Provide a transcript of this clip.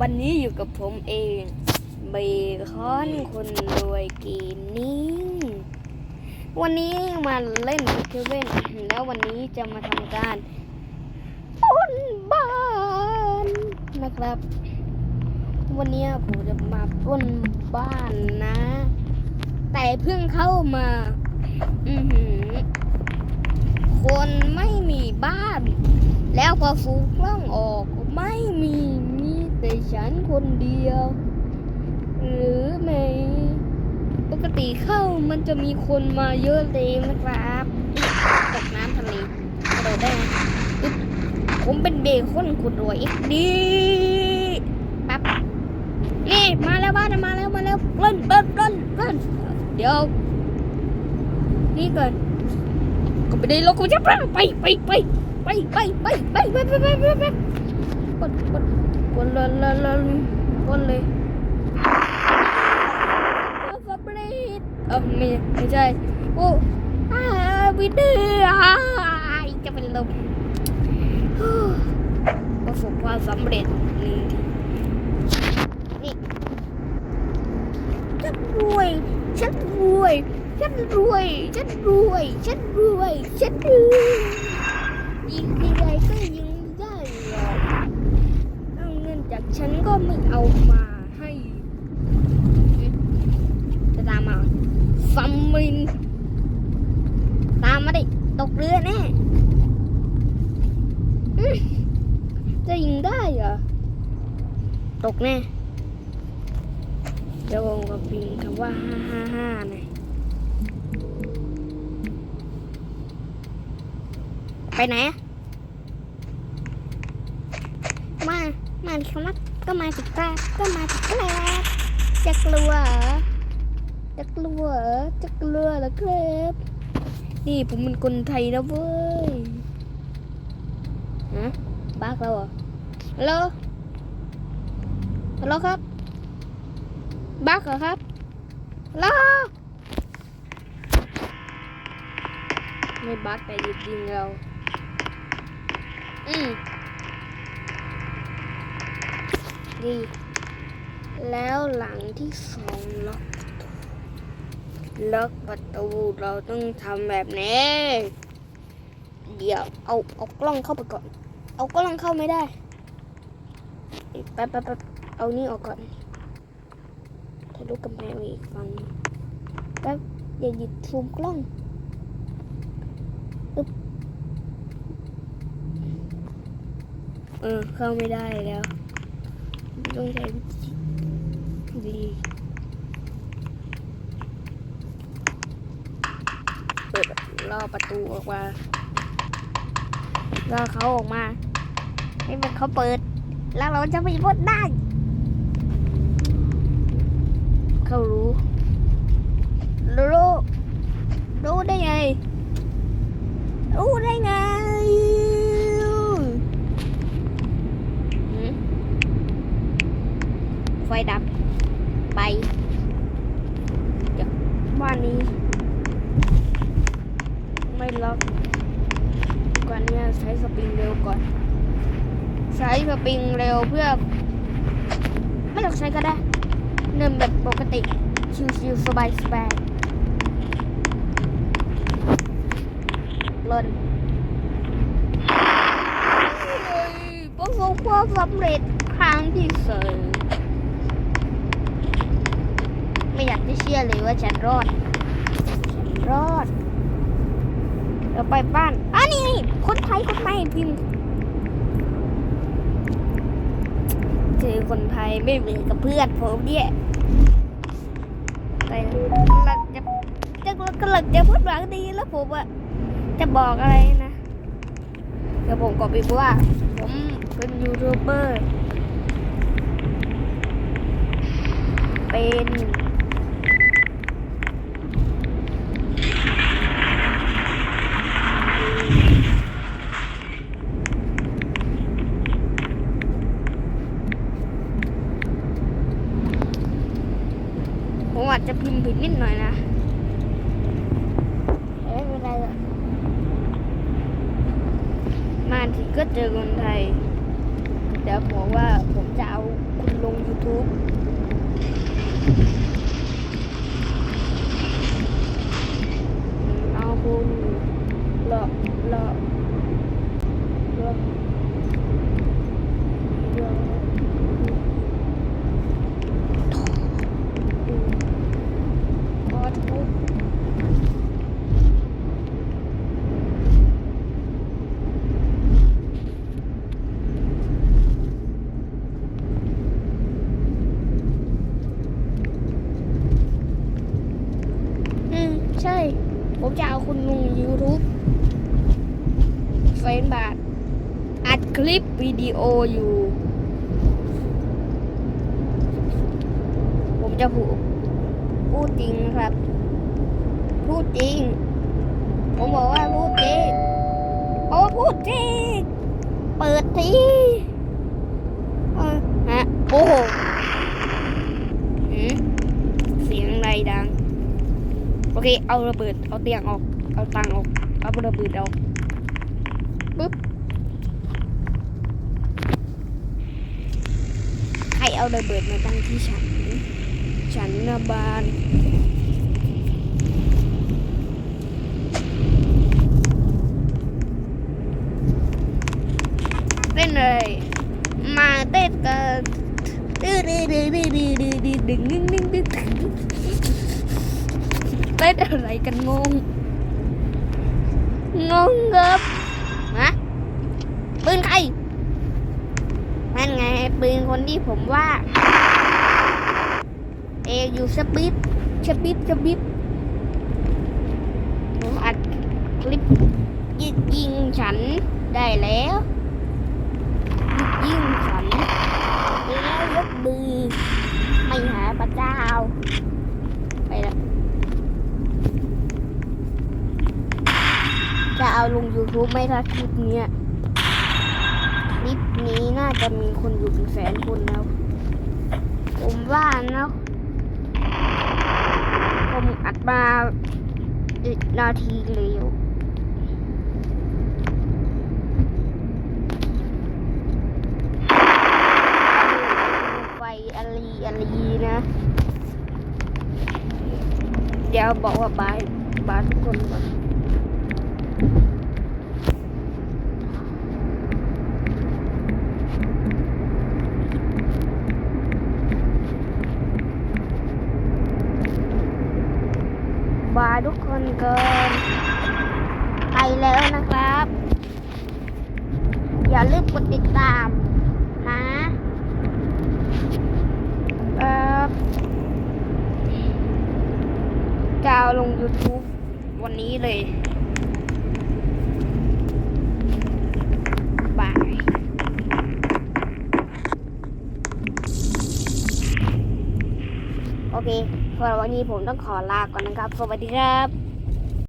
วันนี้อยู่กับผมเองเบคอนคนรวยเกมนิ่งวันนี้มาเล่นเคเว่นแล้ววันนี้จะมาทำการปนบ้านนะครับ วันนี้ผมจะมาปนบ้านนะ แต่เพิ่งเข้ามา อือหือคนไม่มีบ้าน แล้วพอฟูกล้องออกไม่มี แต่ฉันคนเดียว หรือไม่ปกติเข้ามันจะมีคนมาเยอะเลยนะครับตกน้ำทะเลกระโดดได้ไหมอึ๊บผมเป็นเบคอนขุดรวยอีกดีปั๊บนี่มาแล้วบ้านมาแล้วมาแล้วเล่นเล่นเล่นเล่นเดี๋ยว นี่ก่อนก็ไม่ได้ลงกูจะไปไปไปไปไปไปไปไปไปไปไปไปไปกดกดกด เลยเลยเลยกดเลยสำเร็จเออไม่ไม่ใช่โอ้อาวินเดอร์จะเป็นลมประสบความสำเร็จนี่นี่ฉันรวยฉันรวยฉันรวยฉันรวยฉันรวยฉันรวยยิงทีไรก็ยิงได้หรอกเอาเงินจาก ฉันก็ไม่เอามาให้จะตามมาซัมมิน ตามมาดิ ตกเรือแน่จะยิงได้เหรอ ตกแน่เดี๋ยวผมก็พิมพ์คำว่าห้าห้าห้าหน่อยไปไหนอะมามาดิครับ ก็มาสิครับก็มาสิครับจะกลัวเหรอจะกลัวเหรอจะกลัวเหรอครับนี่ผมเป็นคนไทยนะเว้ยฮะบ้าแล้วเหรอฮัลโหลฮัลโหลครับบักเหรอครับฮัลโหลไม่บักแต่หยุดยิงเราอืม ดี แล้วหลังที่สองล็อกล็อกประตูเราต้องทำแบบนี้ เดี๋ยวเอาเอากล้องเข้าไปก่อน เอากล้องเข้าไม่ได้แป๊บแป๊บแป๊บเอานี่ออกก่อนทะลุกำแพงอีกฝั่งแป๊บอย่าหยิบซูมกล้องอึ๊บเออเข้าไม่ได้แล้ว ต้องใช้วิธีดีเปิดล่อประตูออกมาล่อเขาออกมาให้มันเขาเปิด แล้วเราจะไปพ้นได้ เขารู้ รู้ รู้ได้ไง รู้ได้ไง หืมไฟดับ ไปจากบ้านนี้ ไม่ล็อกก่อน เนี่ยใช้สปริงเร็วก่อน ใช้สปริงเร็วเพื่อ ไม่ต้องใช้ก็ได้เดินแบบปกติ ชิวๆสบายสบายลนประสบความสำเร็จครั้งที่สองไม่อยากจะเชื่อเลยว่าฉันรอด ฉันรอด เราไปบ้านอะนี่นี่คนไทยคนไทยพิมพ์คือคนไทยไม่เหมือนกับเพื่อนผมเนี่ยแต่หลังจะจะกำลังจะพูดหวังดีแล้วผมอะจะบอกอะไรนะเดี๋ยวผมก็ไปว่า ผมเป็นยูทูบเบอร์เป็น จจะพิมพ์ผิดนิดหน่อยนะแต่ไม่เป็นไรหรอกมาถึงก็เจอคนไทย เดี๋ยวบอกว่าผมจะเอาคุณลง YouTube เอาคุณเลาะเลาะเลาะเลาะขอทุก อืม ใช่ ผมจะเอา คุณลุง YouTube เฟนบาท อัดคลิปวิดีโออยู่ ผมจะพูดพูดจริงครับ พูดจริง ผมบอกว่าพูดจริงโอ้พูดจริง เปิดทีฮะ โอ้โหเสียงอะไรดัง โอเค เอาระเบิด เอาเตียงออก เอาตังออก เอาระเบิดออกปึ๊บใครเอาระเบิดมาตั้งที่ฉัน ฉันนะบานเล่นเลย มาเต้นกันดื้อดื้อดื้อดื้อดื้อดื้อดื้อดึงดึงดึงดึงเต้นอะไรกันงง งงเงับฮะปืนใครนั่นไงปืนคนที่ผมว่า เออยู่สปิปสปิปสปิปผมอัดคลิปยิงยิงฉันได้แล้วยิงฉันแล้วยกมือไปหาพระเจ้า ไปแล้ว จะเอาลง YouTube ไหม่ถ้าคลิปนี้คลิปนี้น่าจะมีคนอยู่เป็นแสนคนแล้ว ผมว่านะผมอัดมาอีกนาทีเร็วไฟอลีอลีนะ เดี๋ยวบอกว่าบายบายทุกคนก่อน บายทุกคนเกิน ไปแล้วนะครับ อย่าลืมกดติดตามนะเออจะเอาลง YouTube วันนี้เลยบายโอเคำหรับวันนี้ผมต้องขอลาก่อนนะครับ สวัสดีครับ